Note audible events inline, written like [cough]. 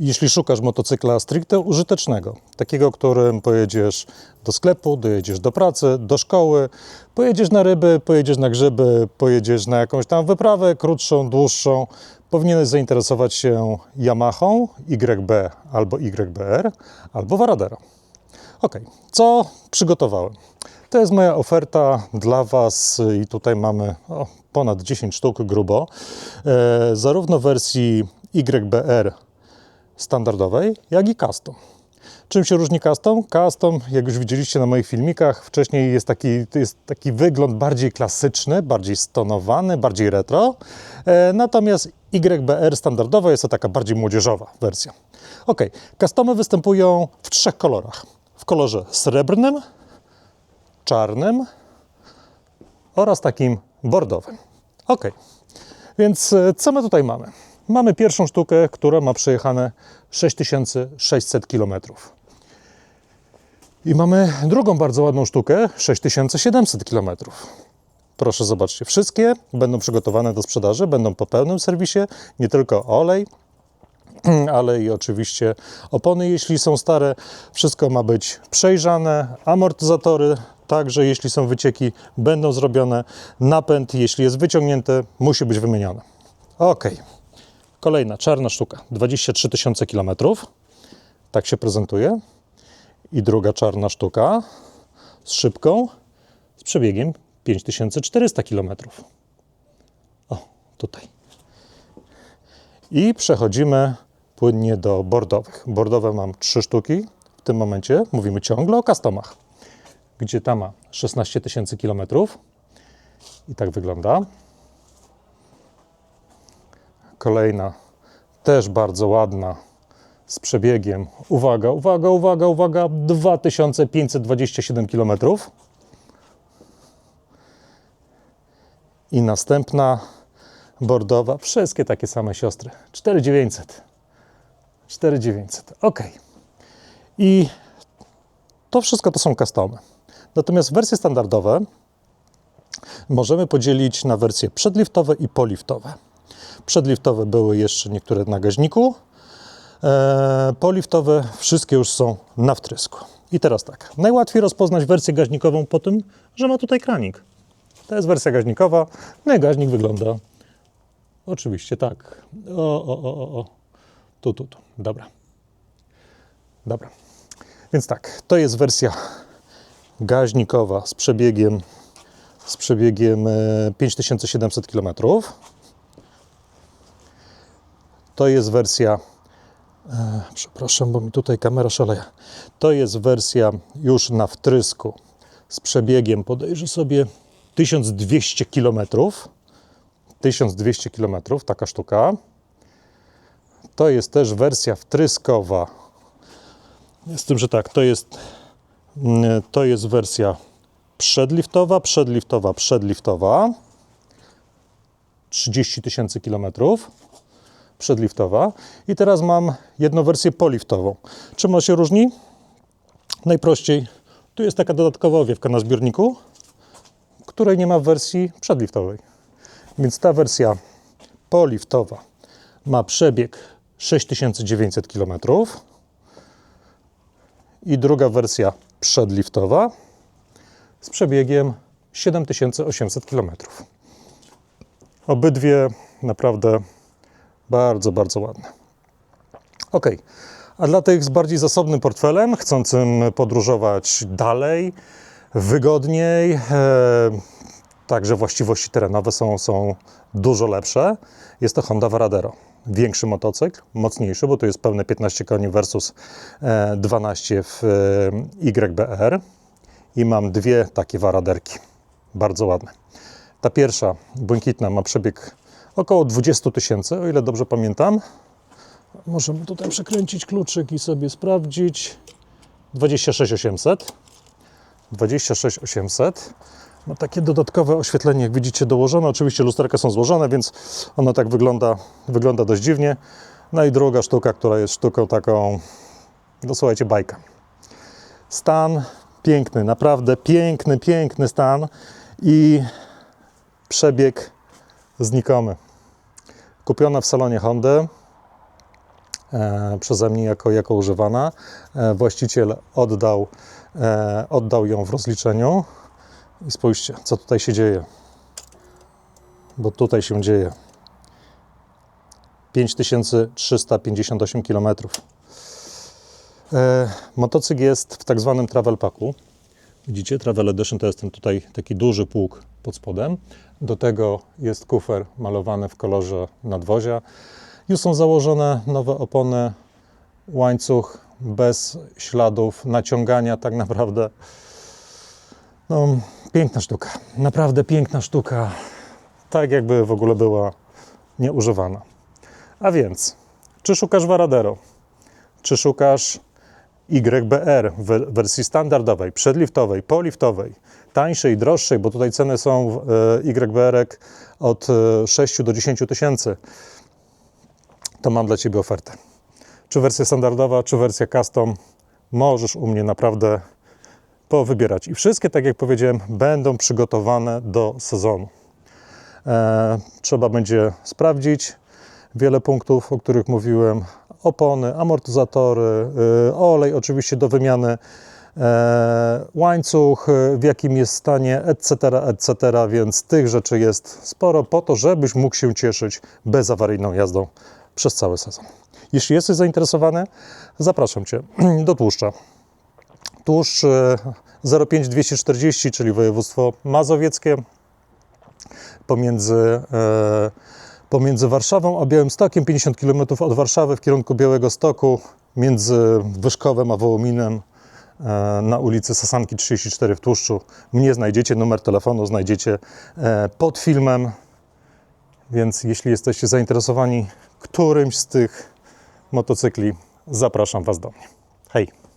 Jeśli szukasz motocykla stricte użytecznego, takiego, którym pojedziesz do sklepu, dojedziesz do pracy, do szkoły, pojedziesz na ryby, pojedziesz na grzyby, pojedziesz na jakąś tam wyprawę krótszą, dłuższą, powinieneś zainteresować się Yamahą YB albo YBR albo Varadero. Ok, co przygotowałem? To jest moja oferta dla Was i tutaj mamy o, ponad 10 sztuk grubo, e, zarówno w wersji YBR standardowej, jak i custom. Czym się różni custom? Custom, jak już widzieliście na moich filmikach, wcześniej jest taki, jest taki wygląd bardziej klasyczny, bardziej stonowany, bardziej retro. E, natomiast YBR standardowa jest to taka bardziej młodzieżowa wersja. Ok, customy występują w trzech kolorach. W kolorze srebrnym, czarnym oraz takim bordowym. Ok, więc e, co my tutaj mamy? Mamy pierwszą sztukę, która ma przejechane 6600 km. I mamy drugą bardzo ładną sztukę 6700 km. Proszę zobaczcie, wszystkie będą przygotowane do sprzedaży, będą po pełnym serwisie, nie tylko olej, [clears throat] ale i oczywiście opony, jeśli są stare. Wszystko ma być przejrzane, amortyzatory, także jeśli są wycieki, będą zrobione. Napęd, jeśli jest wyciągnięty, musi być wymieniony. Ok. Kolejna czarna sztuka, 23 tysiące km. Tak się prezentuje. I druga czarna sztuka z szybką, z przebiegiem 5400 km. O, tutaj. I przechodzimy płynnie do bordowych. Bordowe mam trzy sztuki. W tym momencie mówimy ciągle o customach, gdzie ta ma 16 tysięcy km. I tak wygląda. Kolejna, też bardzo ładna, z przebiegiem. Uwaga, uwaga, uwaga, uwaga, 2527 km. I następna bordowa, wszystkie takie same siostry. 4900. 4900. Ok. I to wszystko to są customy. Natomiast wersje standardowe możemy podzielić na wersje przedliftowe i poliftowe. Przedliftowe były jeszcze niektóre na gaźniku, e, poliftowe wszystkie już są na wtrysku. I teraz tak, najłatwiej rozpoznać wersję gaźnikową po tym, że ma tutaj kranik. To jest wersja gaźnikowa, no i gaźnik wygląda oczywiście tak. O, o, o, o, o. Tu, tu, tu. Dobra. Dobra. Więc tak, to jest wersja gaźnikowa z przebiegiem z przebiegiem e, 5700 km. To jest wersja e, przepraszam, bo mi tutaj kamera szaleje. To jest wersja już na wtrysku z przebiegiem, podejrzę sobie 1200 km. 1200 km, taka sztuka. To jest też wersja wtryskowa. Z tym, że tak, to jest, mm, to jest wersja przedliftowa, przedliftowa, przedliftowa. 30 tysięcy kilometrów przedliftowa. I teraz mam jedną wersję poliftową. Czym ona się różni? Najprościej, tu jest taka dodatkowa owiewka na zbiorniku, której nie ma w wersji przedliftowej. Więc ta wersja poliftowa ma przebieg 6900 km i druga wersja przedliftowa z przebiegiem 7800 km. Obydwie naprawdę bardzo, bardzo ładne. Ok, a dla tych z bardziej zasobnym portfelem, chcącym podróżować dalej, wygodniej, e, także właściwości terenowe są, są dużo lepsze, jest to Honda Varadero. Większy motocykl, mocniejszy, bo to jest pełne 15 koni versus e, 12 w e, YBR. I mam dwie takie Varaderki, bardzo ładne. Ta pierwsza, błękitna, ma przebieg około 20 tysięcy, o ile dobrze pamiętam. Możemy tutaj przekręcić kluczyk i sobie sprawdzić. 26800. 26800. Ma takie dodatkowe oświetlenie, jak widzicie, dołożone. Oczywiście lusterka są złożone, więc ono tak wygląda, wygląda dość dziwnie. No i druga sztuka, która jest sztuką taką, no słuchajcie, bajka. Stan piękny, naprawdę piękny, piękny stan i przebieg znikomy. Kupiona w salonie Hondy e, przeze mnie jako, jako używana. E, właściciel oddał, e, oddał ją w rozliczeniu. I spójrzcie, co tutaj się dzieje. Bo tutaj się dzieje. 5358 km. Motocykl jest w tak zwanym travel packu. Widzicie, Travel Edition to jest ten tutaj taki duży pług pod spodem. Do tego jest kufer malowany w kolorze nadwozia. Już są założone nowe opony, łańcuch bez śladów naciągania tak naprawdę. No, piękna sztuka, naprawdę piękna sztuka. Tak jakby w ogóle była nieużywana. A więc, czy szukasz Varadero? Czy szukasz YBR w wersji standardowej, przedliftowej, poliftowej, tańszej, droższej, bo tutaj ceny są YBR od e, 6 do 10 tysięcy, to mam dla Ciebie ofertę. Czy wersja standardowa, czy wersja custom, możesz u mnie naprawdę powybierać. I wszystkie, tak jak powiedziałem, będą przygotowane do sezonu. E, trzeba będzie sprawdzić wiele punktów, o których mówiłem. Opony, amortyzatory, y, olej oczywiście do wymiany, e, łańcuch, y, w jakim jest stanie, etc., etc., więc tych rzeczy jest sporo po to, żebyś mógł się cieszyć bezawaryjną jazdą przez cały sezon. Jeśli jesteś zainteresowany, zapraszam Cię [clears throat] do tłuszcza. Tłuszcz y, 05240, czyli województwo mazowieckie, pomiędzy, e, pomiędzy Warszawą a Białymstokiem, 50 km od Warszawy w kierunku Białego Stoku, między Wyszkowem a Wołominem e, na ulicy Sasanki 34 w Tłuszczu. Mnie znajdziecie, numer telefonu znajdziecie e, pod filmem, więc jeśli jesteście zainteresowani którymś z tych motocykli, zapraszam Was do mnie. Hej!